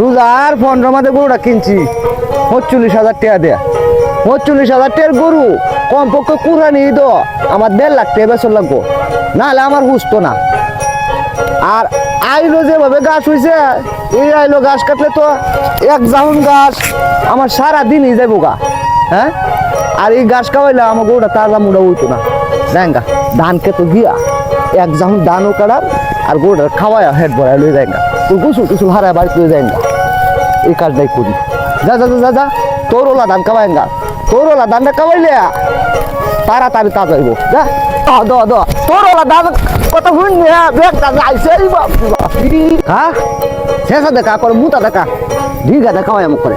রোজার পনেরো মাসে গরুটা কিনছি। পঁচল্লিশ হাজার টাকা দেয়া। পঁচল্লিশ হাজার টাকার গরু কমপক্ষে কুরবানি ঈদ আমার দেড় লাখ টাকা বেসর লাগবো। নাহলে আমার হুসতো না। আর আইলো যেভাবে গাছ হয়েছে এই আইলো গাছ কাটলে তো এক জাহুন গাছ আমার সারা দিনই যাব গা। হ্যাঁ? আর এই গাছ খাওয়াইলে আমার গরুটা তাজা মুড়া উঠতো না। দেঙ্গা ধান খেতে গিয়া এক জাহুন ধানও কাটার আর গরুটা খাওয়ায় হেড ভরায় লই যায়গা তুই গুসুল টুসুল হারায় বাড়িতে লই যায়গা এই কাজটাই করি। যা যা যা, যা তোর ওলা ধান খাওয়াইঙ্গা তোর ওলা ধানটা খাওয়াইলে তাড়াতাড়ি তাজা হইব। যা দ দ তোর ওলা ধান কত যাইছে এই বাপ রে বাপ। হ্যাঁ? শেষা দেখা করে মুতা দেখা। দিঘা দেখা হয় আমার করে।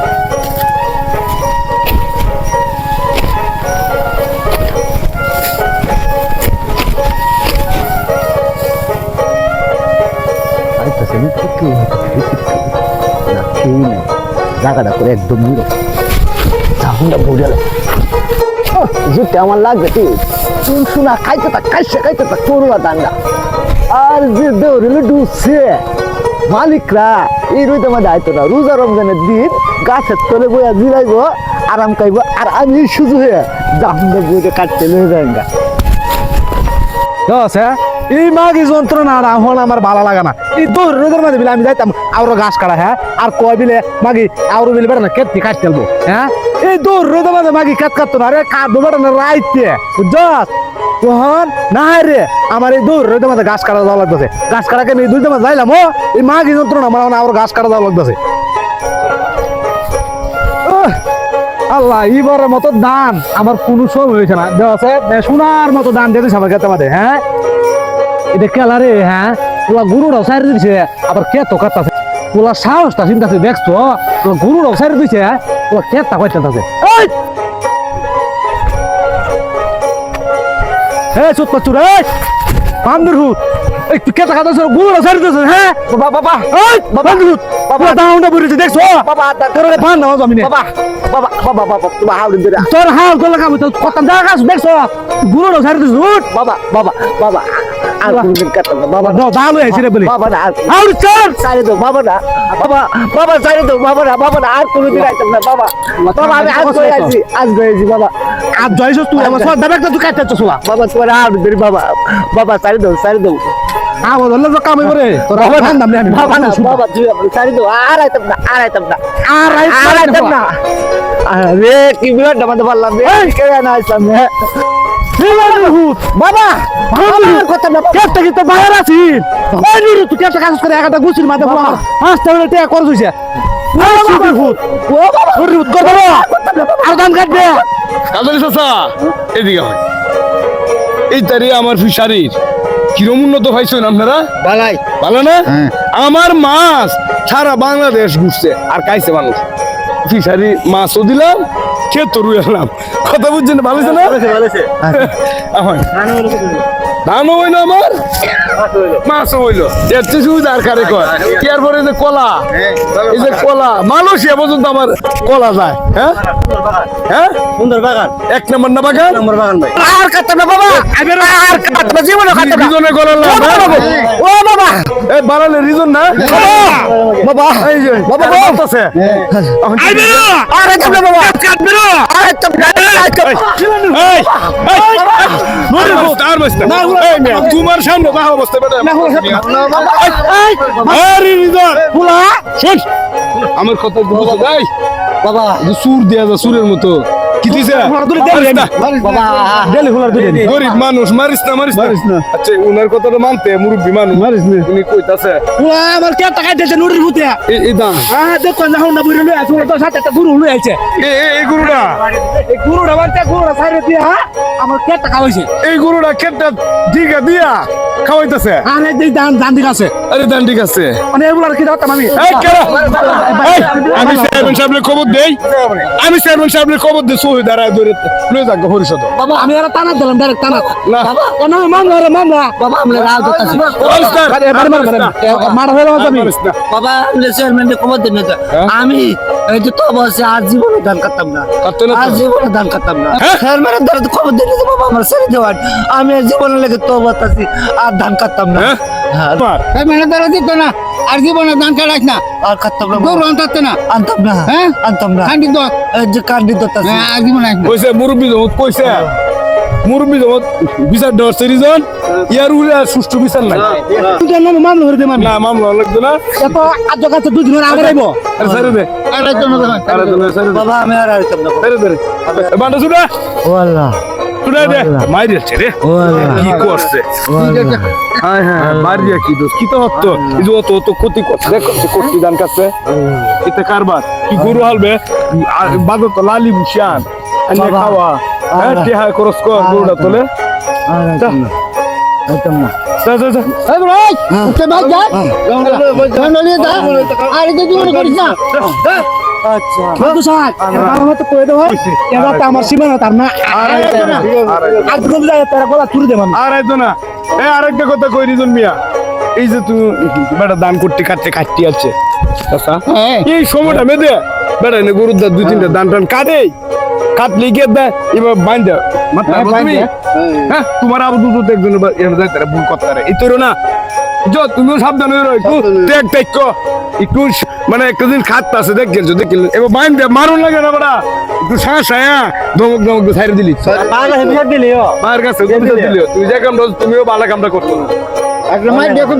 আইতাছে না না নেই। জায়গাটা করে একদম চাহুনটা বুঝে আমার লাগবে তুই চুন শোনা খাইতে খাইতে দাঙ্গা। আর যে দেওয়ারিলে ডুবছে মালিকরা, এই রইতে মধ্যে আইতো না, রোজা রমজানের দিন গাছের তলে বইয়া জিরাইব, আরাম খাইব, আর আমি শুধু হয়ে জাহুনটা বইতে কাটতে লয়ে দশ হ্যাঁ? এই মাগি যন্ত্রণা আর এখন আমার ভালো লাগে না। এই দূর রোদের মধ্যে বিলে আমি যাইতাম আরও ঘাস কাটা হ্যাঁ? আর কয় বিলে, মাগি আরও বিলে বেড়ানো কেটে কাট ফেলব হ্যাঁ? এই দূর রোদের মধ্যে মাগি কাট কাটতো না রে কাটবো বেড়া না রাইতে না রে, আমার এই দূর রোদের ঘাস কাটা যাওয়া লাগতেছে। ঘাস আমি দুইটা মাঝে যাইলাম, ও, এই মাগি যন্ত্রণা আমার আরও ঘাস কাটা যাওয়া লাগতেছে। আল্লাহ এবারের মতো দান, আমার কোনো সময় হয়েছে না। দেওয়া আছে সোনার মতো দান দিয়েছে আমার খেতে আমাদের হ্যাঁ? এটা কেলারে হ্যাঁ? ওলা গুরুরাও সাইড দিছে, আবার কে তো কাটতাছে ওলা সাহসটা চিন্তাছে, দেখছ? ওলা গুরুরাও সাইড দিছে ওলা কে তা কইতে আছে এই পাচুর এই! বান্দর হুত। এই তুই কে টাকা দিছ গুরুরাও সাইড দিছে হ্যাঁ বাবা বাবা এই বান্দর হুত বাবা দাউন্ডা বইছে দেখছ বাবা তোর ফান নাও জমিনে বাবা বাবা বাবা বাবা তোমার হাওড়ি দিরা তোর হাল তোর লাগাবো তো কত জায়গা আছে দেখছ সাইড দিছে উঠ বাবা বাবা বাবা আর কোনদিন কাটবে না বাবা দাও দাও আইছি রে বলি বাবা না আর চল সাইরে দাও বাবা না বাবা বাবা সাইরে দাও বাবা না বাবা না আর কোনদিন আইতাম না বাবা বাবা আমি আজ করে আছি আজ গেছি বাবা আর জয়স তুই আমার সব দাবাক তুই কাটতে চলা বাবা তোমার আর বাবা বাবা সাইরে দাও সাইরে দাও আমার ধরলে তো কামে করে তোর বাবা ফান দাম আমি বাবা না বাবা তুই সাইরে দাও আর আইতাম না আর আইতাম না। আর আর আইতাম না। আরে কি বিরাট আমাদের পারলাম রে। কে না আইতাম রে। বাবা আমার কথা না। কেটে কি তো বাইরে আছি? ওই নিরু তুই কেটে কাজ করে একটা গুছির মাঝে পুরো পাঁচটা বেলা টিয়া করে দিছে ও বাবা। ওর রুট কর বাবা। আর দাম কাটবে। কাজলি চাচা এদিকে হয় এই তারি আমার ফিশারির। কিরম উন্নত পাইছেন আপনারা? বালাই। ভালো না? আমার মাছ সারা বাংলাদেশ ঘুরছে আর কাইছে মানুষ। ফিশারি মাছও দিলাম খেতো রুয়ালাম কথা বুঝছেন ভালো না? ধানও হইল আমার? মাছও হইল। এর চেয়ে সুবিধা আর কারে কয়? এরপরে যে কলা? এই যে কলা। মালয়েশিয়া পর্যন্ত আমার কলা যায় হ্যাঁ? হ্যাঁ সুন্দর বাগান। এক নম্বর না বাগান? নম্বর বাগান ভাই। আর কাটতে না বাবা। আর কাটতে না জীবনে না ও বাবা। এই বাড়ালে রিজন না? বাবা। এই যে। বাবা। বলতেছে আরে কাটবে বাবা। না আরে কাটবে তোমার সামনে বাহ অবস্থা আমার কথা বাবা সুর দেয়া যা সুরের মতো গরিব মানুষ মারিস না মারিস না। আচ্ছা উনার কথাটা মানতে মুরব্বী মানুষ। মারিস না। উনি কইতাছে। আমার কে টাকা দিয়েছে নুরির ভূতে এই- এই দাম হ্যাঁ দেখো না হুন্ডা বুড়ি লই আছে তো সাথে একটা গুরু লই আছে। এই- এই- এই এই গুরুটা বলতে গুরুটা সাইরে দিয়ে হ্যাঁ আমার কে টাকা হইছে এই গরুটা দিয়া খাওয়াইতেছে। আর এই যে দান দান দিক আছে। আরে দান ঠিক আছে। মানে এগুলার কি আমি? এই কেরা? এই, আমি চেয়ারম্যান সাহেবের খবর দেই। আমি চেয়ারম্যান সাহেবের খবর দিই। সহি দাঁড়ায় ধরে লয়ে যাক পরিষদ বাবা আমি আর টানা দিলাম ডাইরেক্ট টানা কেন মান মান বাবা আমরা রাও দিতাছি মারিস না। আরে বাড়ি মার হয়ে যাবে আমি। বাবা দিন না হ্যাঁ? আমি এই যে তো বসে আর জীবনে দান করতাম না কাটতো না আর জীবনে দান করতাম না হ্যাঁ? চেয়ারম্যানের দ্বারা তো খবর দিলে তো বাবা আমার ছেড়ে দেওয়ার আমি জীবনে লেগে তো বসতাছি আর ধান করতাম না হ্যাঁ? হ্যাঁ দ্বারা দিত না। আর জীবনে ধান কাটাস না। আর করতাম না গরু আনতাতে না। আনতাম না। হ্যাঁ? আনতাম না। কান্দি দত যে কান্দি দত আছে আর জীবনে কইছে মুরব্বী জমত কইছে। মুরব্বী জমত বিচার দেওয়ার সিরিজন ইয়ার উড়ে আর সুষ্ঠু বিচার নাই। তুই নাম মান ধরে দে আমি না মামলা লাগবে না। এত আজ কাছে দুই দিন আগে আইবো আরে সারে দে। আরে তো সারে দে। বাবা আমি আর আইতাম না। সারে দে বান্ডা সুডা ও আল্লাহ। সুডা দে। মাইরে রে। কি করছে? হ্যাঁ হ্যাঁ মারিয়া কি দোষ কি তো হতো এই অত অত ক্ষতি করছে দেখ কত দান কাছে। এতে কারবার। কি গরু হালবে? আর বাদর তো লালি বুশান আনে খাওয়া। হ্যাঁ। টেহা কর গরুটা তোলে? আর আইতাম না যা যা যা। এই ভাই উঠে ভাই যা। গন্ডলিয়ে যা। আর এই যে করিস না। আচ্ছা। বন্ধু সাহেব আমার মতো কই দাও এবার তো আমার সীমানা তার না আর তুমি যাই তার গলা তুলে দেব আর আইতো না এই আরেকটা কথা কই রিজন মিয়া। এই যে তুই বেটা দান করতে কাটতে কাটতে আছে। আচ্ছা। এই সময়টা মেদে বেটা গরুর দা দুই তিনটা দান টান কাটে কাটলে গিয়ে দে এবার বাইন দে। মাথা হ্যাঁ, তুমি? হ্যাঁ তোমার আবু দুটো একজন ভুল করতে এই তোর না যো তুমিও সাবধান হয়ে একটু দেখ দেখ একটু মানে একটা দিন খাত আছে দেখ গেছো দেখ। গেল এবার বাইন দে মারুন লাগে না বড়া। একটু শ্বাস হ্যাঁ ধমক ধমক ছাইরে দিলি। মায়ের কাছে দিলিও তুই যে কামটা তুমিও ভালো কামটা করছ না একটা মাই দেখো।